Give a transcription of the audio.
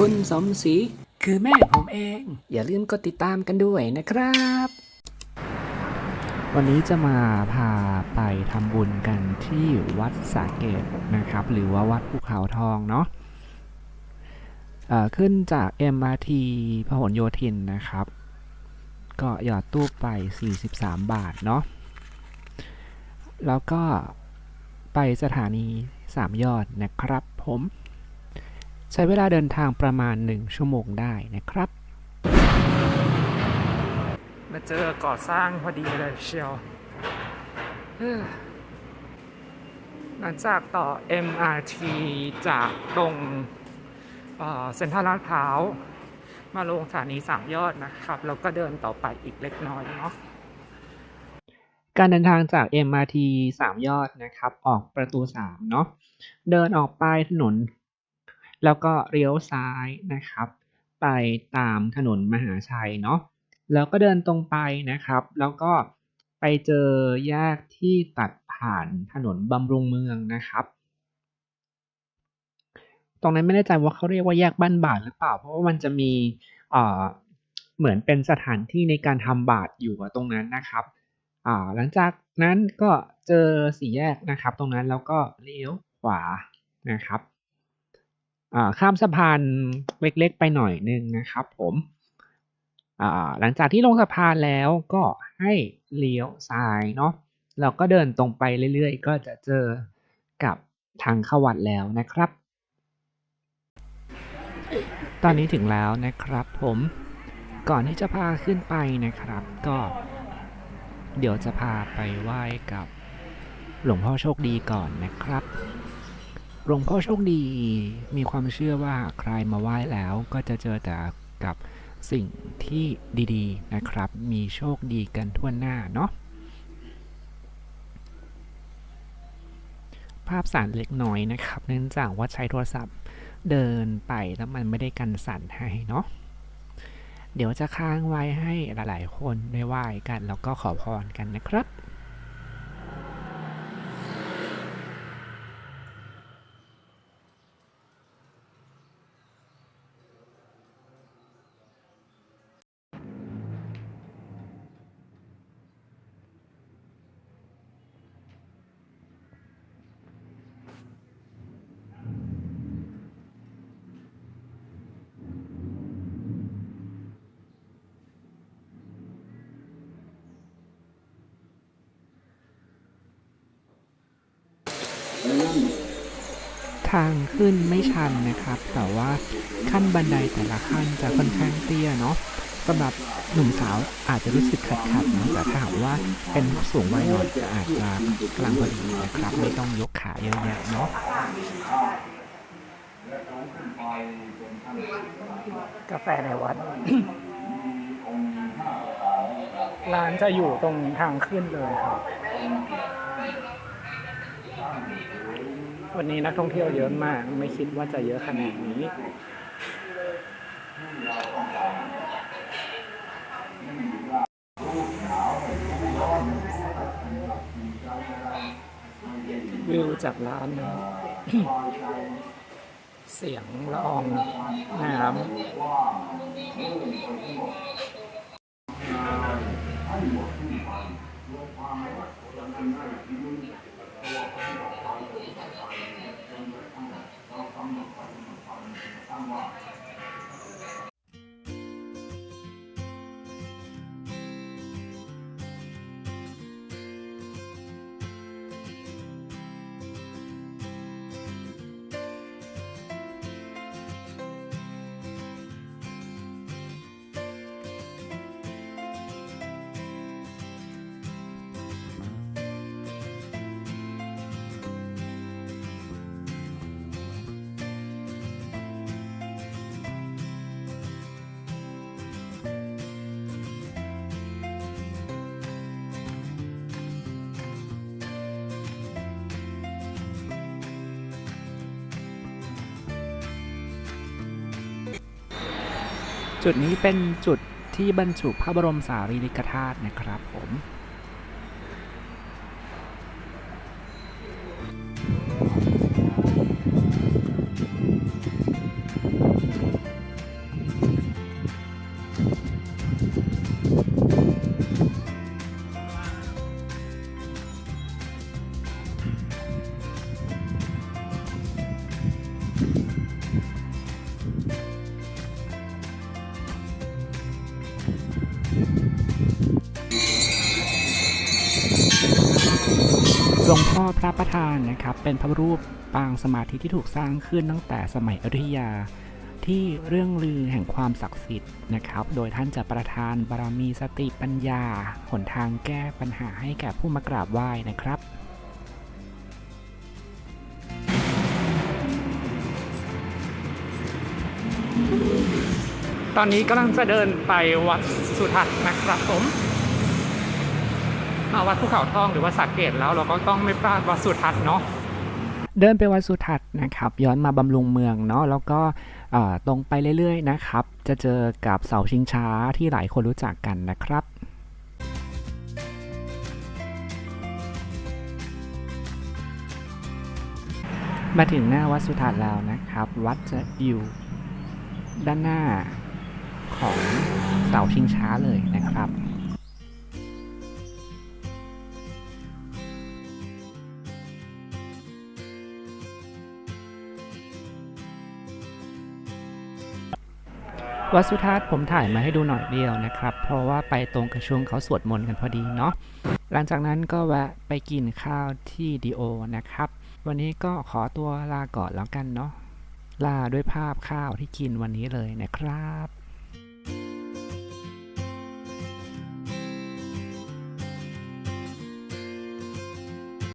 คุณสมศรีคือแม่ผมเอง อย่าลืมกดติดตามกันด้วยนะครับ วันนี้จะมาพาไปทำบุญกันที่วัดสาเกตนะครับ หรือว่าวัดภูเขาทองเนาะเอ่อขึ้นจาก MRT พหลโยธินนะครับ ก็หยอดตู้ไป 43 บาทเนาะแล้วก็ไปสถานี3ยอดนะครับผม ใช้เวลาเดินทางประมาณ 1 ชั่วโมงได้นะครับ มาเจอก่อสร้างพอดีเลยเชียวเอ้อหลังจากต่อ MRT จากตรงเอ่อเซ็นทรัลลาดพร้าว มาลงสถานีสามยอดนะครับ แล้วก็เดินต่อไปอีกเล็กน้อยเนาะการเดินทางจาก MRT 3 ยอดนะครับ ออกประตู 3 เนาะ เดินออกไปถนน แล้วก็เลี้ยวซ้ายนะครับ ไปตามถนนมหาชัยเนาะแล้วก็เดินตรงไปนะครับ แล้วก็ไปเจอแยกที่ตัดผ่านถนนบำรุงเมืองนะครับ ตรงนั้นไม่แน่ใจว่าเขาเรียกว่าแยกบ้านบาทหรือเปล่า เพราะว่ามันจะมีเหมือนเป็นสถานที่ในการทำบาทอยู่ตรงนั้นนะครับหลังจากนั้นก็เจอสี่แยกนะครับ ตรงนั้นแล้วก็เลี้ยวขวานะครับ ข้ามสะพานเล็กๆไปหน่อยนึงนะครับผมหลังจากที่ลงสะพานแล้วก็ให้เลี้ยวซ้ายเนาะเราก็เดินตรงไปเรื่อยๆ ก็จะเจอกับทางเข้าวัดแล้วนะครับ ตอนนี้ถึงแล้วนะครับผมก่อนที่จะพาขึ้นไปนะครับ ก็เดี๋ยวจะพาไปไหว้กับหลวงพ่อโชคดีก่อนนะครับ หลวงพ่อโชคดีมีความเชื่อว่าใครมาไหว้แล้วก็จะเจอแต่กับสิ่งที่ดีๆนะครับ มีโชคดีกันทั่วหน้าเนาะภาพสั่นเล็กน้อยนะครับ เนื่องจากว่าใช้โทรศัพท์เดินไปแล้วมันไม่ได้กันสั่นให้เนาะเดี๋ยวจะค้างไว้ให้หลายๆ คนได้ไหว้กัน แล้วก็ขอพรกันนะครับ ทางขึ้นไม่ชันนะครับ แต่ว่าขั้นบันไดแต่ละขั้นจะค่อนข้างเตี้ยเนาะสำหรับหนุ่มสาวอาจจะรู้สึกขัดขัดเนาะแต่ถ้าหากว่าเป็นผู้สูงวัยหน่อยอาจจะกลางพอดีนะครับ ไม่ต้องยกขาเยอะแยะเนาะกาแฟในวัด ร้านจะอยู่ตรงทางขึ้นเลยครับ วันนี้นักท่องเที่ยวเยอะมาก ไม่คิดว่าจะเยอะขนาดนี้ วิวจากร้านนะเสียงละอองน้ 我用花那个我想跟那个一个月我花一百八一百一百八一个三然后有一百八一个三百 จุดนี้เป็นจุดที่บรรจุพระบรมสารีริกธาตุนะครับผม หลวงพ่อพระประธานนะครับ เป็นพระรูปปางสมาธิที่ถูกสร้างขึ้นตั้งแต่สมัยอยุธยา ที่เรื่องลือแห่งความศักดิ์สิทธิ์นะครับ โดยท่านจะประทานบารมีสติปัญญา หนทางแก้ปัญหาให้แก่ผู้มากราบไหว้นะครับตอนนี้กำลังจะเดินไปวัดสุทัศน์นะครับผม มาวัดภูเขาทองหรือว่าสักเกตแล้วเราก็ต้องไม่พลาดวัดสุทัศน์เนาะเดินไปวัดสุทัศน์นะครับ ย้อนมาบำรุงเมืองเนาะแล้วก็ตรงไปเรื่อยๆนะครับ จะเจอกับเสาชิงช้าที่หลายคนรู้จักกันนะครับมาถึงหน้าวัดสุทัศน์แล้วนะครับ วัดจะอยู่ด้านหน้าของเสาชิงช้าเลยนะครับ วัดสุทัศน์ผมถ่ายมาให้ดูหน่อยเดียวนะครับ เพราะว่าไปตรงกับช่วงเขาสวดมนต์กันพอดีเนาะหลังจากนั้นก็แวะไปกินข้าวที่ดีโอนะครับ วันนี้ก็ขอตัวลาก่อนแล้วกันเนาะลาด้วยภาพข้าวที่กินวันนี้เลยนะครับ